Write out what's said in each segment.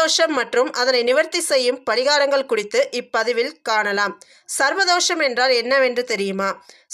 சர்வதோஷம் மற்றும் அதனை நிவர்த்தி செய்யும் பரிகாரங்கள் குறித்து இப்பதிவில் காணலாம். சர்வதோஷம் என்றால் என்னவென்று தெரியுமா?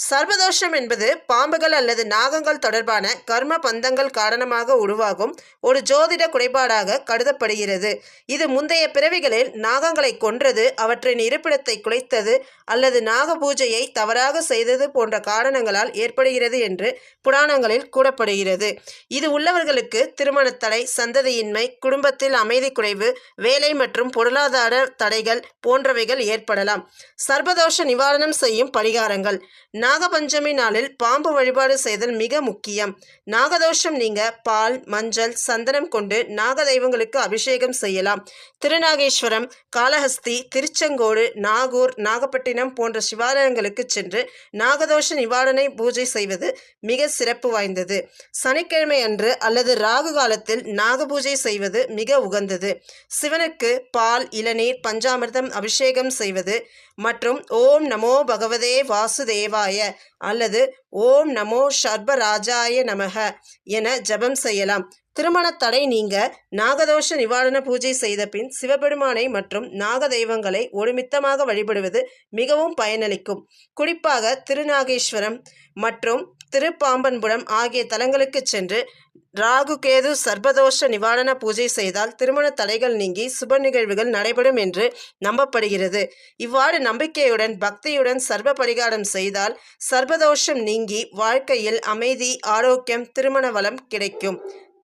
சர்வதோஷம் என்பது பாம்புகள் அல்லது நாகங்கள் தொடர்பான கர்ம பந்தங்கள் காரணமாக உருவாகும் ஒரு ஜோதிட குறைபாடாக கருதப்படுகிறது. இது முந்தைய பிறவிகளில் நாகங்களை கொன்றது அவற்றின் இருப்பிடத்தை குலைத்தது அல்லது நாக பூஜையை தவறாக செய்தது போன்ற காரணங்களால் ஏற்படுகிறது என்று புராணங்களில் கூறப்படுகிறது. இது உள்ளவர்களுக்கு திருமணத்தடை சந்ததியின்மை குடும்பத்தில் அமைதி குறைவு வேலை மற்றும் பொருளாதார தடைகள் போன்றவைகள் ஏற்படலாம். சர்வதோஷ நிவாரணம் செய்யும் பரிகாரங்கள். நாகபஞ்சமி நாளில் பாம்பு வழிபாடு செய்தல் மிக முக்கியம். நாகதோஷம் நீங்க பால் மஞ்சள் சந்தனம் கொண்டு நாக தெய்வங்களுக்கு அபிஷேகம் செய்யலாம். திருநாகேஸ்வரம் காளஹஸ்தி திருச்செங்கோடு நாகூர் நாகப்பட்டினம் போன்ற சிவாலயங்களுக்கு சென்று நாகதோஷ நிவாரணை பூஜை செய்வது மிக சிறப்பு வாய்ந்தது. சனிக்கிழமை அன்று அல்லது ராகு காலத்தில் நாகபூஜை செய்வது மிக உகந்தது. சிவனுக்கு பால் இளநீர் பஞ்சாமிர்தம் அபிஷேகம் செய்வது மற்றும் ஓம் நமோ பகவதே வாசுதேவாய அல்லது ஓம் நமோ சர்பராஜாய நமக என ஜெபம் செய்யலாம். திருமண தடை நீங்க நாகதோஷ நிவாரண பூஜை செய்த பின் சிவபெருமானை மற்றும் நாக தெய்வங்களை ஒருமித்தமாக வழிபடுவது மிகவும் பயனளிக்கும். குறிப்பாக திருநாகேஸ்வரம் மற்றும் திருப்பாம்பன்புரம் ஆகிய தலங்களுக்கு சென்று ராகு கேது சர்பதோஷ நிவாரண பூஜை செய்தால் திருமண தடைகள் நீங்கி சுப நிகழ்வுகள் நடைபெறும் என்று நம்பப்படுகிறது. இவ்வாறு நம்பிக்கையுடன் பக்தியுடன் சர்வ பரிகாரம் செய்தால் சர்வதோஷம் நீங்கி வாழ்க்கையில் அமைதி ஆரோக்கியம் திருமண வளம் கிடைக்கும்.